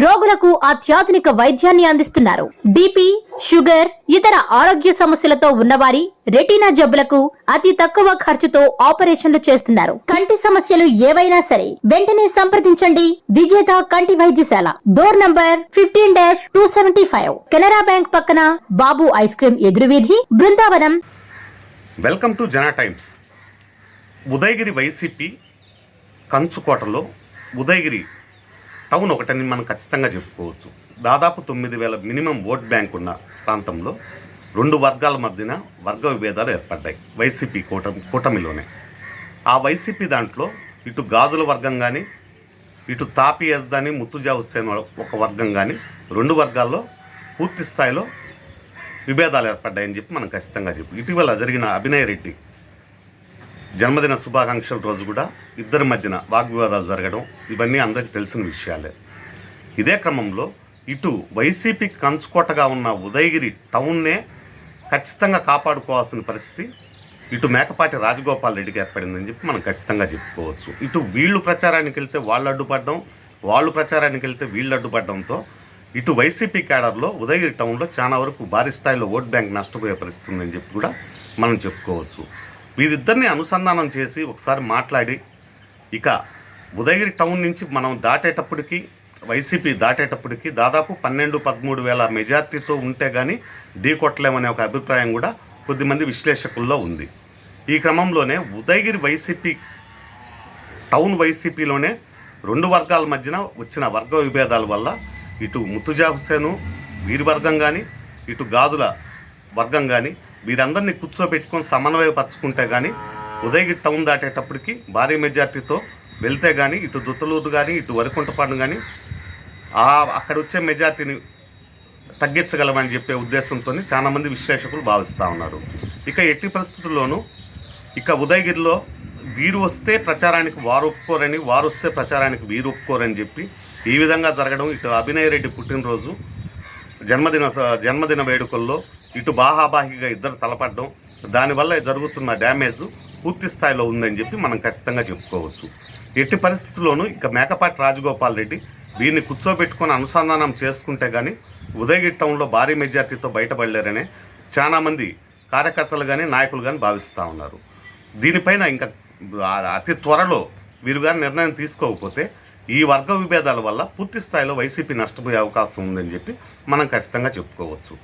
రోగులకు అత్యాధునిక వైద్యాన్ని అందిస్తున్నారు. బీపీ షుగర్ ఇతర ఆరోగ్య సమస్యలతో ఉన్నవారి రెటీనా జబ్బులకు అతి తక్కువ ఖర్చుతో ఆపరేషన్లు చేస్తున్నారు. కంటి సమస్యలు ఏవైనా సరే వెంటనే సంప్రదించండి. విజేత కంటి వైద్యశాల. Door number fifteen dash two seventy five. Canara bank పక్కన Babu ice cream ఎదురువీధి Brindavanam. Welcome to Jana times. Udayagiri YCP కంచుకోటలో Udayagiri town ఒకటని మనం ఖచ్చితంగా చెప్పుకోవచ్చు. దాదాపు తొమ్మిది వేల మినిమం ఓట్ బ్యాంక్ ఉన్న ప్రాంతంలో రెండు వర్గాల మధ్యన వర్గ విభేదాలు ఏర్పడ్డాయి. వైసీపీ కూటమి కూటమిలోనే. ఆ వైసీపీ దాంట్లో ఇటు గాజుల వర్గం కానీ ఇటు తాపి యజ్దాని ముత్తుజా హుస్సేన్ ఒక వర్గం కానీ రెండు వర్గాల్లో పూర్తి స్థాయిలో విభేదాలు ఏర్పడ్డాయని చెప్పి మనం ఖచ్చితంగా చెప్పు ఇటీవల జరిగిన అభినయ్ రెడ్డి జన్మదిన శుభాకాంక్షల రోజు కూడా ఇద్దరి మధ్యన వాగ్వివాదాలు జరగడం ఇవన్నీ అందరికీ తెలిసిన విషయాలే. ఇదే క్రమంలో ఇటు వైసీపీ కంచుకోటగా ఉన్న ఉదయగిరి టౌన్నే ఖచ్చితంగా కాపాడుకోవాల్సిన పరిస్థితి ఇటు మేకపాటి రాజగోపాల్ రెడ్డికి ఏర్పడిందని చెప్పి మనం ఖచ్చితంగా చెప్పుకోవచ్చు. ఇటు వీళ్ళు ప్రచారానికి వెళ్తే వాళ్ళు అడ్డుపడడం వాళ్ళు ప్రచారానికి వెళ్తే వీళ్ళు అడ్డుపడడంతో ఇటు వైసీపీ క్యాడర్లో ఉదయగిరి టౌన్లో చాలా వరకు భారీ స్థాయిలో ఓట్ బ్యాంక్ నష్టపోయే పరిస్థితి ఉందని చెప్పి కూడా మనం చెప్పుకోవచ్చు. వీరిద్దరిని అనుసంధానం చేసి ఒకసారి మాట్లాడి ఇక ఉదయగిరి టౌన్ నుంచి మనం దాటేటప్పటికి వైసీపీ దాటేటప్పటికి దాదాపు పన్నెండు పదమూడు వేల మెజార్టీతో ఉంటే కానీ ఢీ కొట్టలేమనే ఒక అభిప్రాయం కూడా కొద్దిమంది విశ్లేషకుల్లో ఉంది. ఈ క్రమంలోనే ఉదయగిరి వైసీపీ టౌన్ వైసీపీలోనే రెండు వర్గాల మధ్యన వచ్చిన వర్గ విభేదాల వల్ల ఇటు ముత్తుజా హుసేను వీరి వర్గం కానీ ఇటు గాజుల వర్గం కానీ వీరందరినీ కూర్చోబెట్టుకొని సమన్వయపరచుకుంటే కానీ ఉదయగిరి టౌన్ దాటేటప్పటికి భారీ మెజార్టీతో వెళ్తే కానీ ఇటు దుత్తలూరు కానీ ఇటు వరికుంటపాడు కానీ ఆ అక్కడ వచ్చే మెజార్టీని తగ్గించగలమని చెప్పే ఉద్దేశంతో చాలామంది విశ్లేషకులు భావిస్తూ ఉన్నారు. ఇక ఎట్టి పరిస్థితుల్లోనూ ఇక ఉదయగిరిలో వీరు వస్తే ప్రచారానికి వారు ఒప్పుకోరని వారు వస్తే ప్రచారానికి వీరు ఒప్పుకోరని చెప్పి ఈ విధంగా జరగడం ఇక అభినయ్ రెడ్డి పుట్టినరోజు జన్మదిన స- జన్మదిన వేడుకల్లో ఇటు బాహాబాహిగా ఇద్దరు తలపడడం దానివల్ల జరుగుతున్న డ్యామేజ్ పూర్తి స్థాయిలో ఉందని చెప్పి మనం ఖచ్చితంగా చెప్పుకోవచ్చు. ఎట్టి పరిస్థితుల్లోనూ ఇక మేకపాటి రాజగోపాల్ రెడ్డి దీన్ని కూర్చోబెట్టుకుని అనుసంధానం చేసుకుంటే కానీ ఉదయగిరి టౌన్లో భారీ మెజార్టీతో బయటపడలేరనే చాలామంది కార్యకర్తలు కానీ నాయకులు కానీ భావిస్తూ ఉన్నారు. దీనిపైన ఇంకా అతి త్వరలో వీరు కానీ నిర్ణయం తీసుకోకపోతే ఈ వర్గ విభేదాల వల్ల పూర్తి స్థాయిలో వైసీపీ నష్టపోయే అవకాశం ఉందని చెప్పి మనం ఖచ్చితంగా చెప్పుకోవచ్చు.